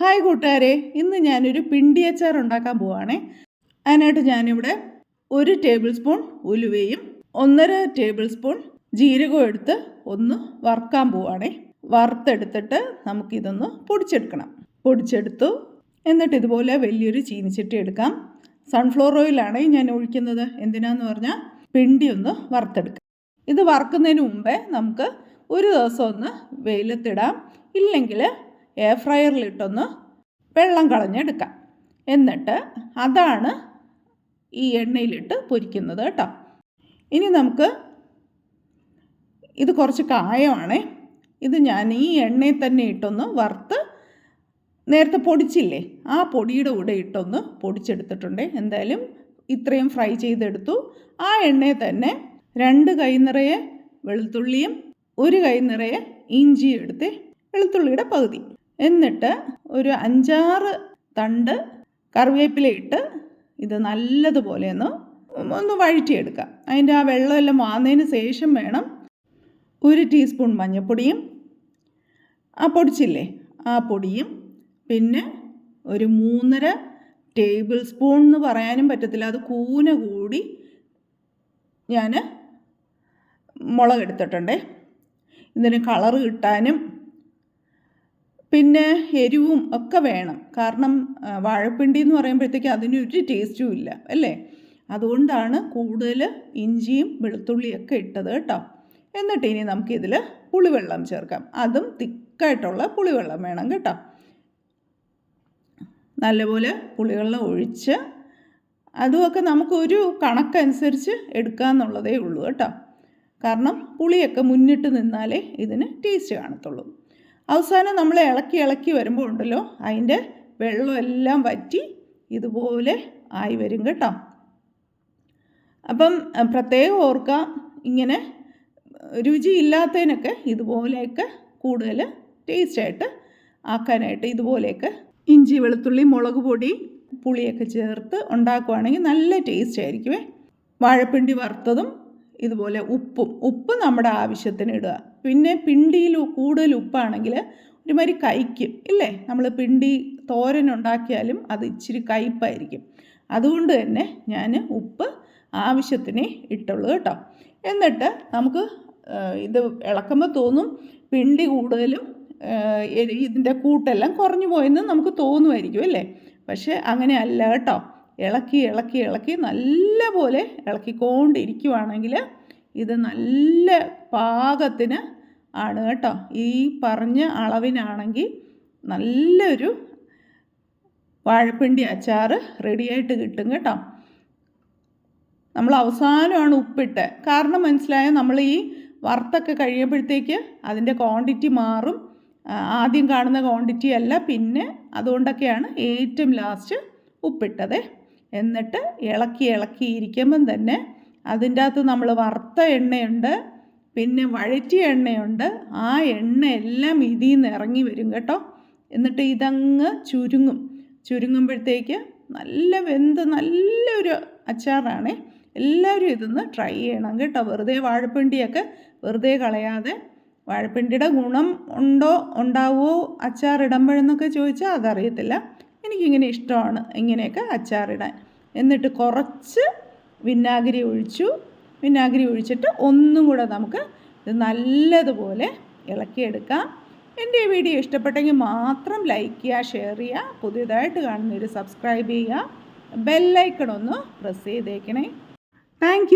Hi കൂട്ടുകാരെ. ഇന്ന് ഞാനൊരു പിണ്ടി അച്ചാർ ഉണ്ടാക്കാൻ പോവാണേ. അതിനായിട്ട് ഞാനിവിടെ ഒരു ടേബിൾ സ്പൂൺ ഉലുവയും ഒന്നര ടേബിൾ സ്പൂൺ ജീരകവും എടുത്ത് ഒന്ന് വറുക്കാൻ പോവാണേ. വറുത്തെടുത്തിട്ട് നമുക്കിതൊന്ന് പൊടിച്ചെടുക്കണം. പൊടിച്ചെടുത്തു. എന്നിട്ട് ഇതുപോലെ വലിയൊരു ചീനിച്ചട്ടി എടുക്കാം. സൺഫ്ലവർ ഓയിലാണ് ഞാൻ ഒഴിക്കുന്നത്. എന്തിനാന്ന് പറഞ്ഞാൽ പിണ്ടി ഒന്ന് വറുത്തെടുക്കാം. ഇത് വറുക്കുന്നതിന് മുമ്പേ നമുക്ക് ഒരു ദിവസം ഒന്ന് വെയിലത്തിടാം. ഇല്ലെങ്കിൽ എയർ ഫ്രയറിലിട്ടൊന്ന് വെള്ളം കളഞ്ഞെടുക്കാം. എന്നിട്ട് അതാണ് ഈ എണ്ണയിലിട്ട് പൊരിക്കുന്നത് കേട്ടോ. ഇനി നമുക്ക് ഇത് കുറച്ച് കായമാണേ. ഇത് ഞാൻ ഈ എണ്ണയിൽ തന്നെ ഇട്ടൊന്ന് വറുത്ത് നേരത്തെ പൊടിച്ചില്ലേ? ആ പൊടിയുടെ കൂടെ ഇട്ടൊന്ന് പൊടിച്ചെടുത്തിട്ടുണ്ട്. എന്തായാലും ഇത്രയും ഫ്രൈ ചെയ്തെടുത്തു. ആ എണ്ണയിൽ തന്നെ രണ്ട് കൈ നിറയെ വെളുത്തുള്ളിയും ഒരു കൈ നിറയെ ഇഞ്ചിയും എടുത്ത് വെളുത്തുള്ളിയുടെ പകുതി. എന്നിട്ട് ഒരു അഞ്ചാറ് തണ്ട് കറിവേപ്പിലയിട്ട് ഇത് നല്ലതുപോലെ ഒന്ന് ഒന്ന് വഴറ്റിയെടുക്കാം അതിന്റെ ആ വെള്ളമെല്ലാം വാങ്ങുന്നതിന് ശേഷം വേണം ഒരു ടീസ്പൂൺ മഞ്ഞൾപ്പൊടിയും ആ പൊടിച്ചില്ലേ ആ പൊടിയും പിന്നെ ഒരു മൂന്നര ടേബിൾ സ്പൂൺ എന്ന് പറയാനും പറ്റത്തില്ല. അത് കൂന കൂടി ഞാൻ മുളകെടുത്തിട്ടുണ്ടേ ഇതിന് കളറ് കിട്ടാനും പിന്നെ എരിവും ഒക്കെ വേണം. കാരണം വാഴപ്പിണ്ടി എന്ന് പറയുമ്പോഴത്തേക്ക് അതിനൊരു ടേസ്റ്റും ഇല്ല അല്ലേ? അതുകൊണ്ടാണ് കൂടുതൽ ഇഞ്ചിയും വെളുത്തുള്ളിയൊക്കെ ഇട്ടത് കേട്ടോ. എന്നിട്ട് ഇനി നമുക്കിതിൽ പുളിവെള്ളം ചേർക്കാം. അതും തിക്കായിട്ടുള്ള പുളിവെള്ളം വേണം കേട്ടോ. നല്ലപോലെ പുളിവെള്ളം ഒഴിച്ച് അതുമൊക്കെ നമുക്കൊരു കണക്കനുസരിച്ച് എടുക്കാമെന്നുള്ളതേ ഉള്ളൂ കേട്ടോ. കാരണം പുളിയൊക്കെ മുന്നിട്ട് നിന്നാലേ ഇതിന് ടേസ്റ്റ് കാണത്തുള്ളൂ. അവസാനം നമ്മൾ ഇളക്കി ഇളക്കി വരുമ്പോൾ ഉണ്ടല്ലോ അതിന്റെ വെള്ളമെല്ലാം വറ്റി ഇതുപോലെ ആയി വരും കേട്ടോ. അപ്പം പ്രത്യേകം ഓർക്കുക ഇങ്ങനെ രുചിയില്ലാത്തതിനൊക്കെ ഇതുപോലെയൊക്കെ കൂടുതൽ ടേസ്റ്റായിട്ട് ആക്കാനായിട്ട് ഇതുപോലെയൊക്കെ ഇഞ്ചി വെളുത്തുള്ളി മുളക് പൊടി പുളിയൊക്കെ ചേർത്ത് ഉണ്ടാക്കുവാണെങ്കിൽ നല്ല ടേസ്റ്റ് ആയിരിക്കുമേ വാഴപ്പിണ്ടി വറുത്തതും ഇതുപോലെ ഉപ്പും ഉപ്പ് നമ്മുടെ ആവശ്യത്തിന് ഇടുക. പിന്നെ പിണ്ടിയിൽ കൂടുതൽ ഉപ്പാണെങ്കിൽ ഒരുമാതിരി കയ്ക്കും ഇല്ലേ? നമ്മൾ പിണ്ടി തോരൻ ഉണ്ടാക്കിയാലും അത് ഇച്ചിരി കയ്പായിരിക്കും. അതുകൊണ്ട് തന്നെ ഞാൻ ഉപ്പ് ആവശ്യത്തിന് ഇട്ടുള്ളൂ കേട്ടോ. എന്നിട്ട് നമുക്ക് ഇത് ഇളക്കുമ്പോൾ തോന്നും പിണ്ടി കൂടുതലും ഇതിന്റെ കൂട്ടെല്ലാം കുറഞ്ഞു പോയെന്ന് നമുക്ക് തോന്നുമായിരിക്കും അല്ലേ പക്ഷേ അങ്ങനെയല്ല കേട്ടോ. ഇളക്കി ഇളക്കി ഇളക്കി നല്ല പോലെ ഇളക്കിക്കൊണ്ടിരിക്കുവാണെങ്കിൽ ഇത് നല്ല പാകത്തിന് ആണ് കേട്ടോ. ഈ പറഞ്ഞ അളവിനാണെങ്കിൽ നല്ലൊരു വാഴപ്പിണ്ടി അച്ചാർ റെഡിയായിട്ട് കിട്ടും കേട്ടോ. നമ്മൾ അവസാനമാണ് ഉപ്പിട്ട്. കാരണം മനസ്സിലായോ? നമ്മൾ ഈ വറുത്തൊക്കെ കഴിയുമ്പോഴത്തേക്ക് അതിന്റെ ക്വാണ്ടിറ്റി മാറും. ആദ്യം കാണുന്ന ക്വാണ്ടിറ്റി അല്ല. പിന്നെ അതുകൊണ്ടൊക്കെയാണ് ഏറ്റവും ലാസ്റ്റ് ഉപ്പിട്ടത്. എന്നിട്ട് ഇളക്കി ഇളക്കി ഇരിക്കുമ്പം തന്നെ അതിന്റെ അകത്ത് നമ്മൾ വറുത്ത എണ്ണയുണ്ട് പിന്നെ വഴറ്റിയ എണ്ണയുണ്ട് ആ എണ്ണ എല്ലാം ഇതിൽ നിന്ന് ഇറങ്ങി വരും കേട്ടോ. എന്നിട്ട് ഇതങ്ങ് ചുരുങ്ങും. ചുരുങ്ങുമ്പോഴത്തേക്ക് നല്ല വെന്ത് നല്ലൊരു അച്ചാറാണ്. എല്ലാവരും ഇതൊന്ന് ട്രൈ ചെയ്യണം കേട്ടോ. വെറുതെ വാഴപ്പിണ്ടിയൊക്കെ വെറുതെ കളയാതെ വാഴപ്പിണ്ടിയുടെ ഗുണം ഉണ്ടോ ഉണ്ടാവുമോ അച്ചാർ ഇടുമ്പോഴെന്നൊക്കെ ചോദിച്ചാൽ അതറിയത്തില്ല. എനിക്കിങ്ങനെ ഇഷ്ടമാണ് ഇങ്ങനെയൊക്കെ അച്ചാറിടാൻ. എന്നിട്ട് കുറച്ച് വിനാഗിരി ഒഴിച്ചു. വിനാഗിരി ഒഴിച്ചിട്ട് ഒന്നും കൂടെ നമുക്ക് ഇത് നല്ലതുപോലെ ഇളക്കിയെടുക്കാം. എന്റെ ഈ വീഡിയോ ഇഷ്ടപ്പെട്ടെങ്കിൽ മാത്രം ലൈക്ക് ചെയ്യുക ഷെയർ ചെയ്യുക പുതിയതായിട്ട് കാണുന്നവർ സബ്സ്ക്രൈബ് ചെയ്യുക ബെല്ലൈക്കൺ ഒന്ന് പ്രസ് ചെയ്തേക്കണേ. താങ്ക്